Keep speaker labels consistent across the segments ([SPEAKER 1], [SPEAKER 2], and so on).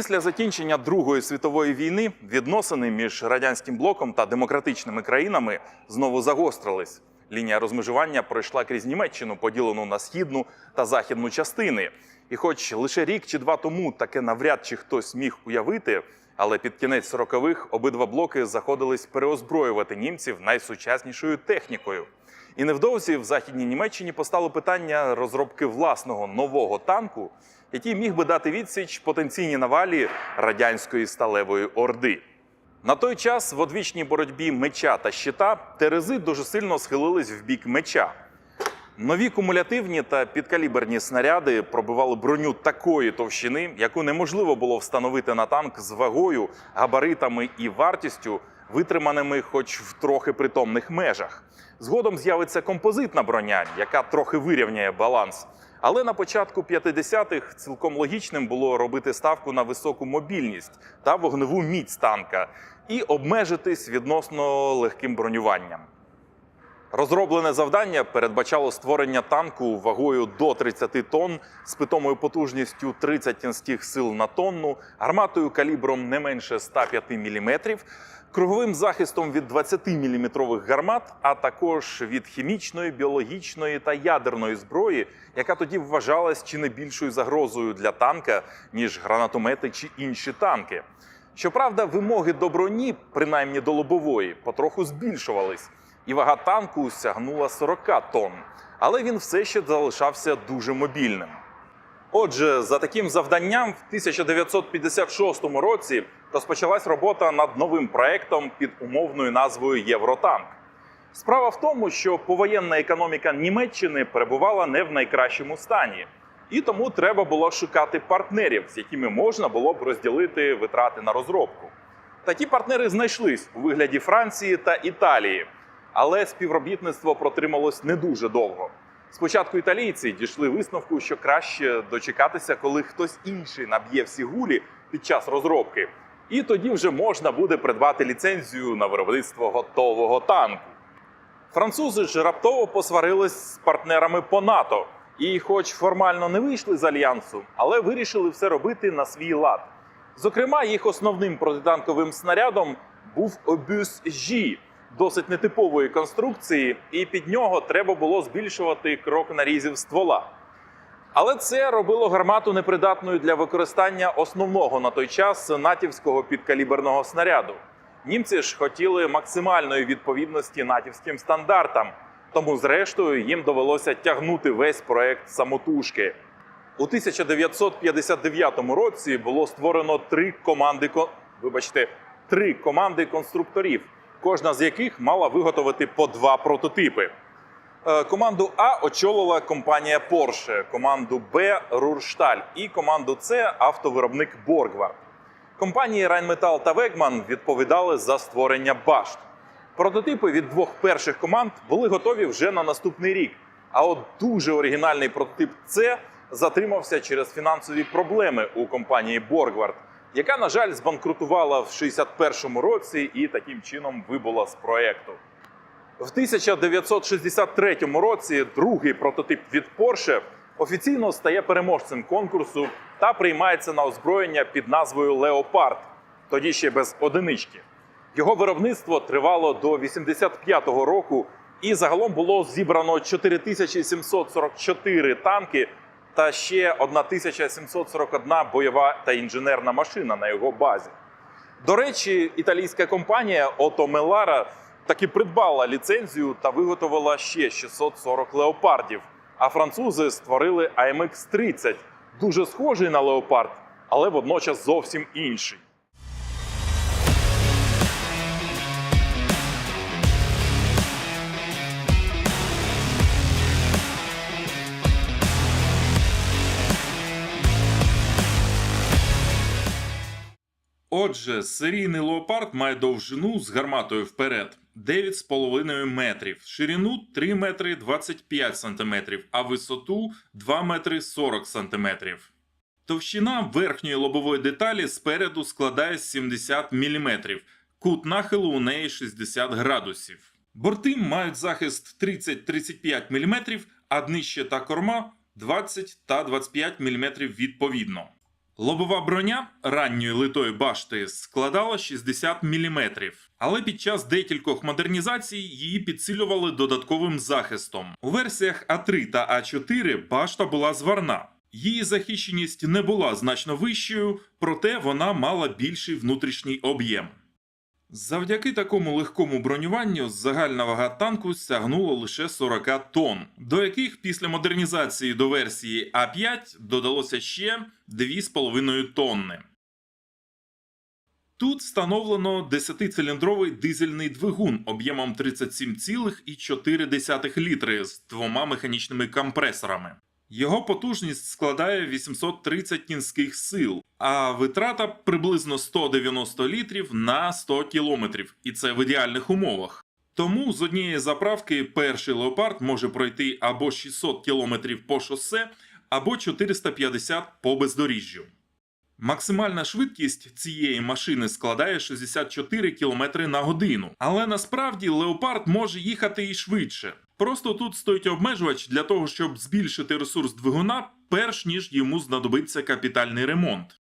[SPEAKER 1] Після закінчення Другої світової війни відносини між радянським блоком та демократичними країнами знову загострились. Лінія розмежування пройшла крізь Німеччину, поділену на східну та західну частини. І, хоч лише рік чи два тому таке навряд чи хтось міг уявити, але під кінець 40-х обидва блоки заходились переозброювати німців найсучаснішою технікою. І невдовзі в західній Німеччині постало питання розробки власного нового танку, який міг би дати відсіч потенційній навалі радянської сталевої орди. На той час в одвічній боротьбі меча та щита терези дуже сильно схилились в бік меча. Нові кумулятивні та підкаліберні снаряди пробивали броню такої товщини, яку неможливо було встановити на танк з вагою, габаритами і вартістю, витриманими хоч в трохи притомних межах. Згодом з'явиться композитна броня, яка трохи вирівняє баланс. Але на початку 50-х цілком логічним було робити ставку на високу мобільність та вогневу міць танка і обмежитись відносно легким бронюванням. Розроблене завдання передбачало створення танку вагою до 30 тонн з питомою потужністю 30 кінських сил на тонну, гарматою калібром не менше 105 мм, круговим захистом від 20 мм гармат, а також від хімічної, біологічної та ядерної зброї, яка тоді вважалась чи не більшою загрозою для танка, ніж гранатомети чи інші танки. Щоправда, вимоги до броні, принаймні до лобової, потроху збільшувались, і вага танку сягнула 40 тонн, але він все ще залишався дуже мобільним. Отже, за таким завданням, в 1956 році розпочалась робота над новим проектом під умовною назвою Євротанк. Справа в тому, що повоєнна економіка Німеччини перебувала не в найкращому стані, і тому треба було шукати партнерів, з якими можна було б розділити витрати на розробку. Такі партнери знайшлись у вигляді Франції та Італії, але співробітництво протрималось не дуже довго. Спочатку італійці дійшли висновку, що краще дочекатися, коли хтось інший наб'є всі гулі під час розробки, і тоді вже можна буде придбати ліцензію на виробництво готового танку. Французи ж раптово посварились з партнерами по НАТО, і, хоч формально не вийшли з альянсу, але вирішили все робити на свій лад. Зокрема, їх основним протитанковим снарядом був обюс Жі, досить нетипової конструкції, і під нього треба було збільшувати крок нарізів ствола. Але це робило гармату непридатною для використання основного на той час натівського підкаліберного снаряду. Німці ж хотіли максимальної відповідності натівським стандартам, тому, зрештою, їм довелося тягнути весь проект самотужки. У 1959 році було створено три команди ко- вибачте, три команди конструкторів, кожна з яких мала виготовити по два прототипи. Е, Команду А очолила компанія Porsche, команду Б Руршталь і команду С автовиробник Боргвард. Компанії Rheinmetall та Wegmann відповідали за створення башт. Прототипи від двох перших команд були готові вже на наступний рік. А от дуже оригінальний прототип С затримався через фінансові проблеми у компанії Боргвард, яка, на жаль, збанкрутувала в 61-му році і таким чином вибула з проекту. В 1963 році другий прототип від Porsche офіційно стає переможцем конкурсу та приймається на озброєння під назвою Леопард, тоді ще без одинички. Його виробництво тривало до 85-го року, і загалом було зібрано 4744 танки та ще 1741 бойова та інженерна машина на його базі. До речі, італійська компанія Ото Мелара таки придбала ліцензію та виготовила ще 640 леопардів. А французи створили AMX 30 дуже схожий на леопард, але водночас зовсім інший. Отже, серійний леопард має довжину з гарматою вперед 9,5 метрів, ширину 3 метри 25 сантиметрів, а висоту 2 метри 40 сантиметрів. Товщина верхньої лобової деталі спереду складає 70 мм, кут нахилу у неї 60 градусів. Борти мають захист 30-35 мм, а днище та корма 20 та 25 мм відповідно. Лобова броня ранньої литої башти складала 60 мм, але під час декількох модернізацій її підсилювали додатковим захистом. У версіях А3 та А4 башта була зварна. Її захищеність не була значно вищою, проте вона мала більший внутрішній об'єм. Завдяки такому легкому бронюванню загальна вага танку сягнула лише 40 тонн, до яких після модернізації до версії А5 додалося ще 2,5 тонни. Тут встановлено 10-циліндровий дизельний двигун об'ємом 37,4 літри з двома механічними компресорами. Його потужність складає 830 кінських сил, а витрата приблизно 190 літрів на 100 кілометрів, і це в ідеальних умовах. Тому з однієї заправки перший леопард може пройти або 600 кілометрів по шосе, або 450 по бездоріжжю. Максимальна швидкість цієї машини складає 64 км на годину, але насправді леопард може їхати і швидше. Просто тут стоїть обмежувач для того, щоб збільшити ресурс двигуна, перш ніж йому знадобиться капітальний ремонт.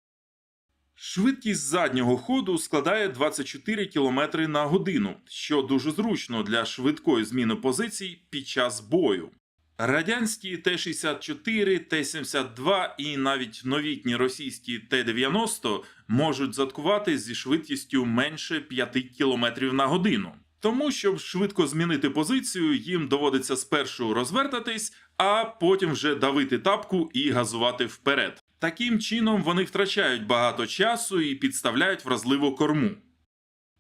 [SPEAKER 1] Швидкість заднього ходу складає 24 км на годину, що дуже зручно для швидкої зміни позицій під час бою. Радянські Т-64, Т-72 і навіть новітні російські Т-90 можуть заткувати зі швидкістю менше 5 км на годину. Тому, щоб швидко змінити позицію, їм доводиться спершу розвертатись, а потім вже давити тапку і газувати вперед. Таким чином вони втрачають багато часу і підставляють вразливу корму.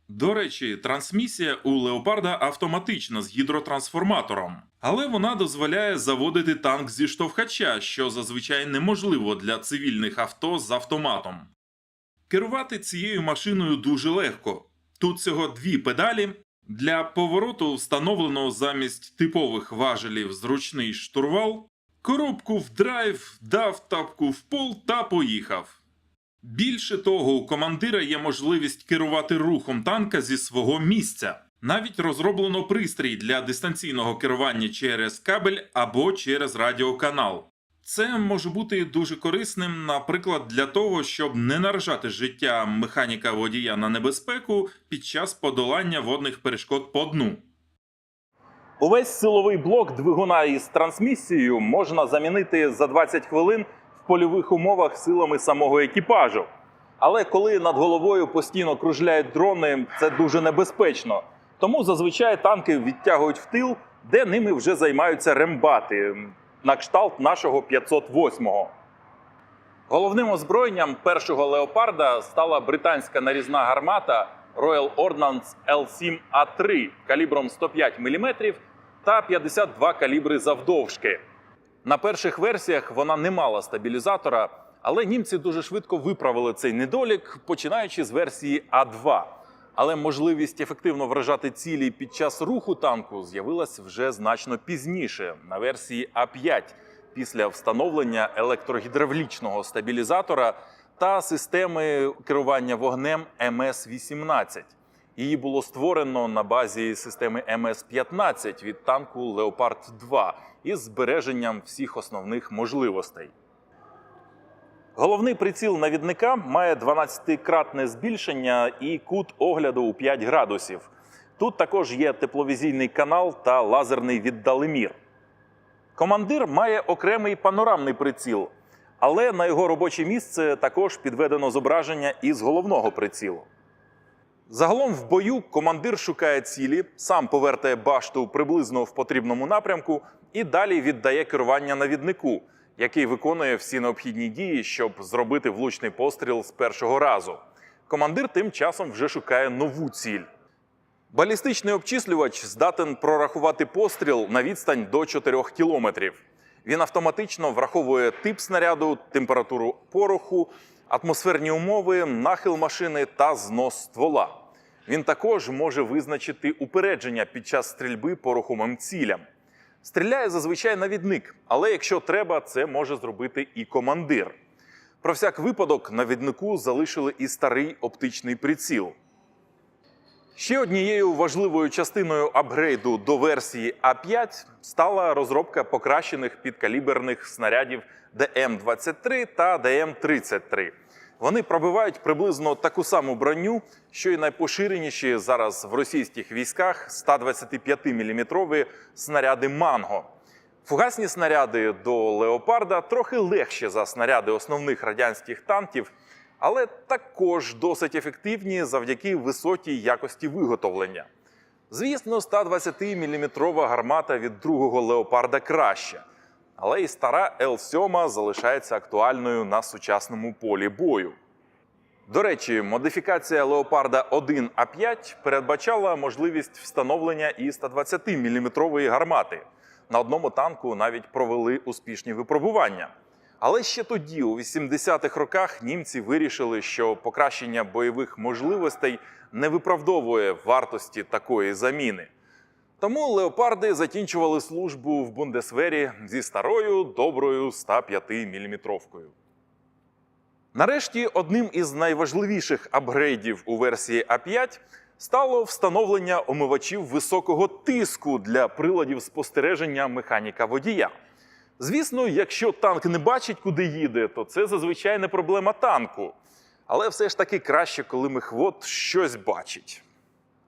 [SPEAKER 1] До речі, трансмісія у леопарда автоматична з гідротрансформатором, але вона дозволяє заводити танк зі штовхача, що зазвичай неможливо для цивільних авто з автоматом. Керувати цією машиною дуже легко. Тут всього дві педалі. Для повороту встановлено замість типових важелів зручний штурвал, коробку в драйв, дав тапку в пол та поїхав. Більше того, у командира є можливість керувати рухом танка зі свого місця. Навіть розроблено пристрій для дистанційного керування через кабель або через радіоканал. Це може бути дуже корисним, наприклад, для того, щоб не наражати життя механіка водія на небезпеку під час подолання водних перешкод по дну. Увесь силовий блок двигуна із трансмісією можна замінити за 20 хвилин в польових умовах силами самого екіпажу. Але коли над головою постійно кружляють дрони, це дуже небезпечно. Тому зазвичай танки відтягують в тил, де ними вже займаються рембати на кшталт нашого 508-го. Головним озброєнням першого леопарда стала британська нарізна гармата Royal Ordnance L7A3 калібром 105 мм та 52 калібри завдовжки. На перших версіях вона не мала стабілізатора, але німці дуже швидко виправили цей недолік, починаючи з версії А2. Але можливість ефективно вражати цілі під час руху танку з'явилась вже значно пізніше, на версії А5, після встановлення електрогідравлічного стабілізатора та системи керування вогнем МС-18. Її було створено на базі системи МС-15 від танку Леопард 2 із збереженням всіх основних можливостей. Головний приціл навідника має 12-кратне збільшення і кут огляду у 5 градусів. Тут також є тепловізійний канал та лазерний віддалемір. Командир має окремий панорамний приціл, але на його робоче місце також підведено зображення із головного прицілу. Загалом в бою командир шукає цілі, сам повертає башту приблизно в потрібному напрямку і далі віддає керування навіднику, який виконує всі необхідні дії, щоб зробити влучний постріл з першого разу. Командир тим часом вже шукає нову ціль. Балістичний обчислювач здатен прорахувати постріл на відстань до 4 кілометрів. Він автоматично враховує тип снаряду, температуру пороху, атмосферні умови, нахил машини та знос ствола. Він також може визначити упередження під час стрільби по рухомим цілям. Стріляє зазвичай навідник, але якщо треба, це може зробити і командир. Про всяк випадок навіднику залишили і старий оптичний приціл. Ще однією важливою частиною апгрейду до версії А5 стала розробка покращених підкаліберних снарядів ДМ-23 та ДМ-33. Вони пробивають приблизно таку саму броню, що й найпоширеніші зараз в російських військах 125-мм снаряди Манго. Фугасні снаряди до леопарда трохи легші за снаряди основних радянських танків, але також досить ефективні завдяки високій якості виготовлення. Звісно, 120-мм гармата від другого леопарда краща, але і стара Л-7 залишається актуальною на сучасному полі бою. До речі, модифікація Леопарда 1 А5 передбачала можливість встановлення і 120-мм гармати. На одному танку навіть провели успішні випробування. Але ще тоді, у 80-х роках, німці вирішили, що покращення бойових можливостей не виправдовує вартості такої заміни. Тому леопарди закінчували службу в Бундесвері зі старою доброю 105-мм. Нарешті, одним із найважливіших апгрейдів у версії А5 стало встановлення омивачів високого тиску для приладів спостереження механіка водія. Звісно, якщо танк не бачить, куди їде, то це зазвичай не проблема танку. Але все ж таки краще, коли мехвод щось бачить.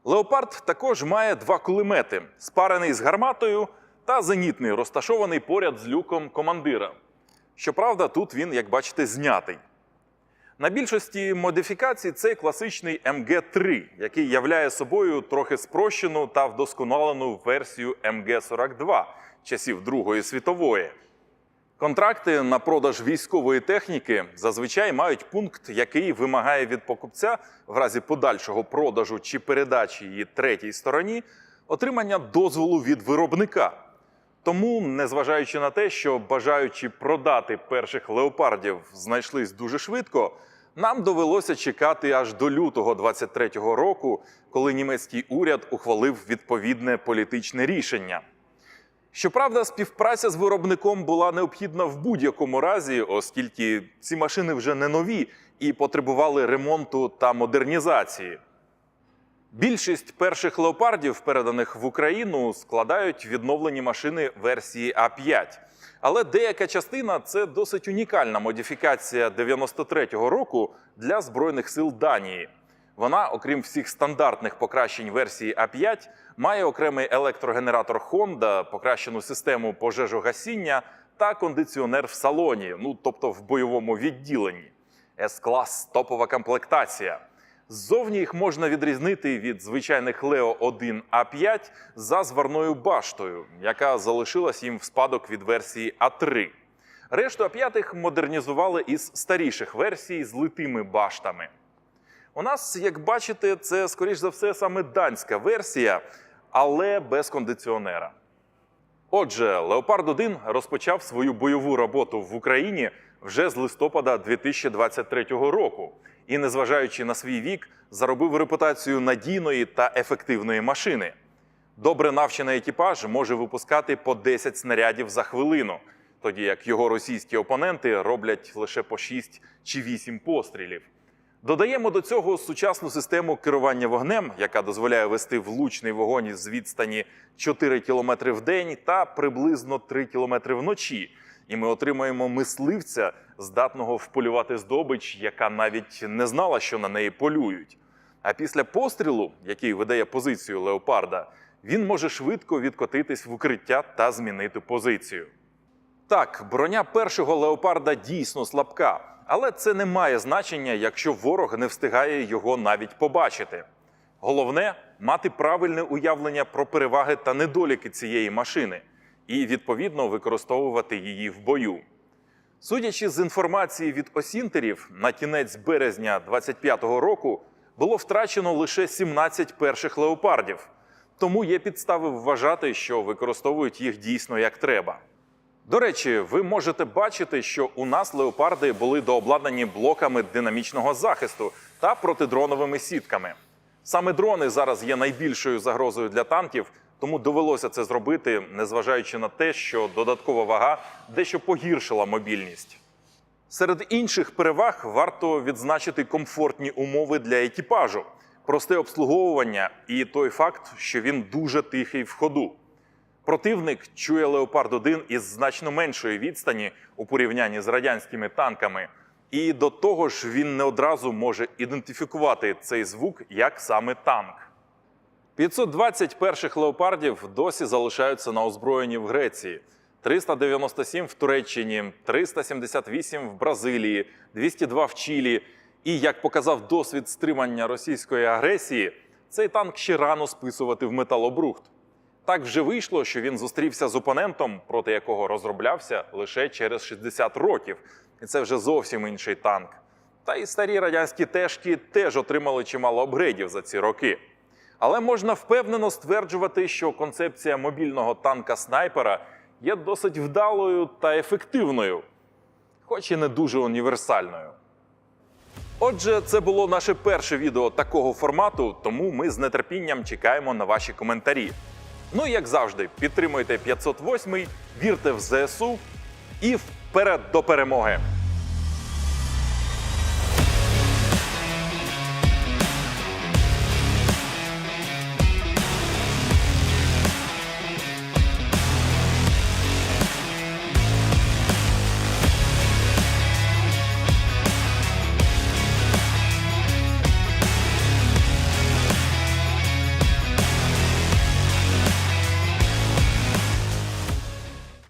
[SPEAKER 1] Леопард також має два кулемети: спарений з гарматою та зенітний, розташований поряд з люком командира. Щоправда, тут він, як бачите, знятий. На більшості модифікацій цей класичний МГ-3, який являє собою трохи спрощену та вдосконалену версію МГ-42 часів Другої світової. Контракти на продаж військової техніки зазвичай мають пункт, який вимагає від покупця в разі подальшого продажу чи передачі її третій стороні отримання дозволу від виробника. Тому, незважаючи на те, що бажаючи продати перших леопардів знайшлись дуже швидко, нам довелося чекати аж до лютого 23-го року, коли німецький уряд ухвалив відповідне політичне рішення. Щоправда, співпраця з виробником була необхідна в будь-якому разі, оскільки ці машини вже не нові і потребували ремонту та модернізації. Більшість перших леопардів, переданих в Україну, складають відновлені машини версії А5. Але деяка частина це досить унікальна модифікація 93-го року для Збройних сил Данії. Вона, окрім всіх стандартних покращень версії А5, має окремий електрогенератор Honda, покращену систему пожежогасіння та кондиціонер в салоні, ну тобто в бойовому відділенні. С-клас топова комплектація. Ззовні їх можна відрізнити від звичайних Leo 1 А5 за зварною баштою, яка залишилась їм в спадок від версії А3. Решту А5 модернізували із старіших версій з литими баштами. У нас, як бачите, це, скоріш за все, саме данська версія, але без кондиціонера. Отже, Леопард 1 розпочав свою бойову роботу в Україні вже з листопада 2023 року і, незважаючи на свій вік, заробив репутацію надійної та ефективної машини. Добре навчений екіпаж може випускати по 10 снарядів за хвилину, тоді як його російські опоненти роблять лише по 6 чи 8 пострілів. Додаємо до цього сучасну систему керування вогнем, яка дозволяє вести влучний вогонь з відстані 4 км в день та приблизно 3 км вночі. І ми отримаємо мисливця, здатного вполювати здобич, яка навіть не знала, що на неї полюють. А після пострілу, який видає позицію леопарда, він може швидко відкотитись в укриття та змінити позицію. Так, броня першого леопарда дійсно слабка, але це не має значення, якщо ворог не встигає його навіть побачити. Головне мати правильне уявлення про переваги та недоліки цієї машини і відповідно використовувати її в бою. Судячи з інформації від осінтерів, на кінець березня 25-го року було втрачено лише 17 перших леопардів, тому є підстави вважати, що використовують їх дійсно як треба. До речі, ви можете бачити, що у нас леопарди були дообладнані блоками динамічного захисту та протидроновими сітками. Саме дрони зараз є найбільшою загрозою для танків, тому довелося це зробити, незважаючи на те, що додаткова вага дещо погіршила мобільність. Серед інших переваг варто відзначити комфортні умови для екіпажу. просте обслуговування і той факт, що він дуже тихий в ходу. Противник чує Леопард 1 із значно меншої відстані у порівнянні з радянськими танками, і до того ж він не одразу може ідентифікувати цей звук як саме танк. 520 перших леопардів досі залишаються на озброєнні в Греції, 397 в Туреччині, 378 в Бразилії, 202 в Чилі. І як показав досвід стримання російської агресії, цей танк ще рано списувати в металобрухт. Так вже вийшло, що він зустрівся з опонентом, проти якого розроблявся лише через 60 років, і це вже зовсім інший танк. Та й старі радянські тежки теж отримали чимало апгрейдів за ці роки. Але можна впевнено стверджувати, що концепція мобільного танка снайпера є досить вдалою та ефективною, хоч і не дуже універсальною. Отже, це було наше перше відео такого формату, тому ми з нетерпінням чекаємо на ваші коментарі. Ну і як завжди, підтримуйте 508, вірте в ЗСУ і вперед до перемоги!